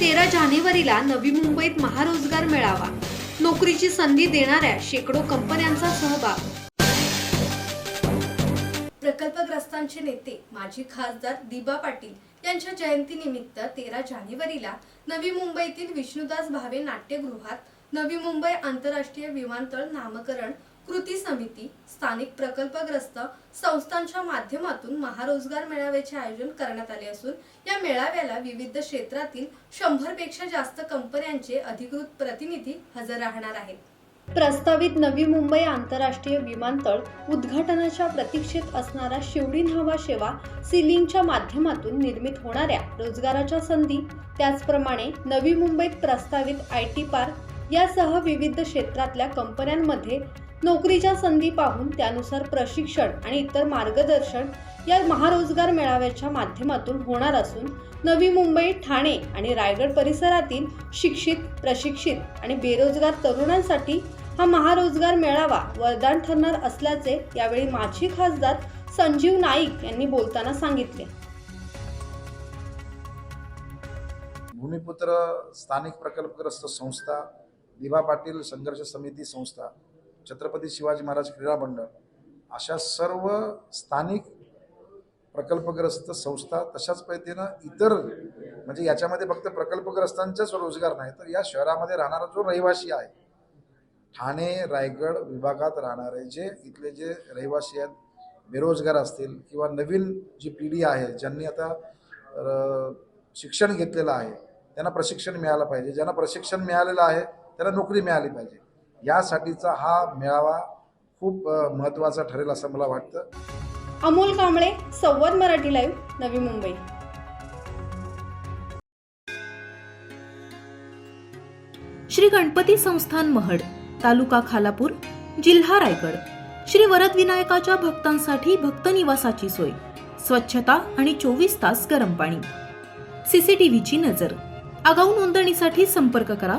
तेरा जानेवारीला नवी मुंबईत महारोजगार मेळावा. नोकरीची संधी देणाऱ्या शेकडो कंपन्यांचा सहभाग. प्रकल्पग्रस्तांचे नेते माजी खासदार दिबा पाटील यांच्या जयंतीनिमित्त तेरा जानेवारीला नवी मुंबईतील विष्णुदास भावे नाट्यगृहात नवी मुंबई आंतरराष्ट्रीय विमानतळ नामकरण कृती समिती स्थानिक प्रकल्पग्रस्त संस्थांच्या माध्यमातून महारोजगार मेळाव्याचे आयोजन करण्यात आले असून या मेळाव्याला विविध क्षेत्रातील शंभरपेक्षा जास्त कंपन्यांचे अधिकृत प्रतिनिधी हजर राहणार आहेत. प्रस्तावित नवी मुंबई आंतरराष्ट्रीय विमानतळ उद्घाटनाच्या प्रतीक्षेत असणारा शिवडी न्हावा सेवा सिलिंगच्या माध्यमातून निर्मित होणाऱ्या रोजगाराच्या संधी त्याचप्रमाणे नवी मुंबईत प्रस्तावित आय टी पार्क यासह विविध क्षेत्रातल्या कंपन्यांमध्ये नोकरीच्या संधी पाहून त्यानुसार प्रशिक्षण आणि इतर मार्गदर्शन या महारोजगार मेळाव्याच्या माध्यमातून होणार असून नवी मुंबई ठाणे आणि रायगड परिसरातील शिक्षित प्रशिक्षित आणि बेरोजगार तरुणांसाठी हा महारोजगार मेळावा वरदान ठरणार असल्याचे यावेळी माजी खासदार संजीव नाईक यांनी बोलताना सांगितले. भूमिपुत्र स्थानिक प्रकल्पग्रस्त संस्था दिभा पाटील संघर्ष समिती संस्था छत्रपती शिवाजी महाराज क्रीडा मंडळ अशा सर्व स्थानिक प्रकल्पग्रस्त संस्था तशाच पद्धतीनं इतर म्हणजे याच्यामध्ये फक्त प्रकल्पग्रस्तांचाच रोजगार नाही तर या शहरामध्ये राहणारा जो रहिवासी आहे ठाणे रायगड विभागात राहणारे जे इथले जे रहिवासी आहेत बेरोजगार असतील किंवा नवीन जी पिढी आहे ज्यांनी आता शिक्षण घेतलेलं आहे त्यांना प्रशिक्षण मिळालं पाहिजे. ज्यांना प्रशिक्षण मिळालेलं आहे त्यांना नोकरी मिळाली पाहिजे. यासाठीचा हा मेळावा खूप अ, महत्त्वाचा ठरेल असं मला वाटतं. अमोल कांबळे संवाद मराठी लाईव्ह नवी मुंबई. श्री गणपती संस्थान महड तालुका खालापूर जिल्हा रायगड. श्री वरद विनायकाच्या भक्तांसाठी भक्त निवासाची सोय स्वच्छता आणि चोवीस तास गरम पाणी. सीसीटीव्हीची नजर. आगाऊ नोंदणीसाठी संपर्क करा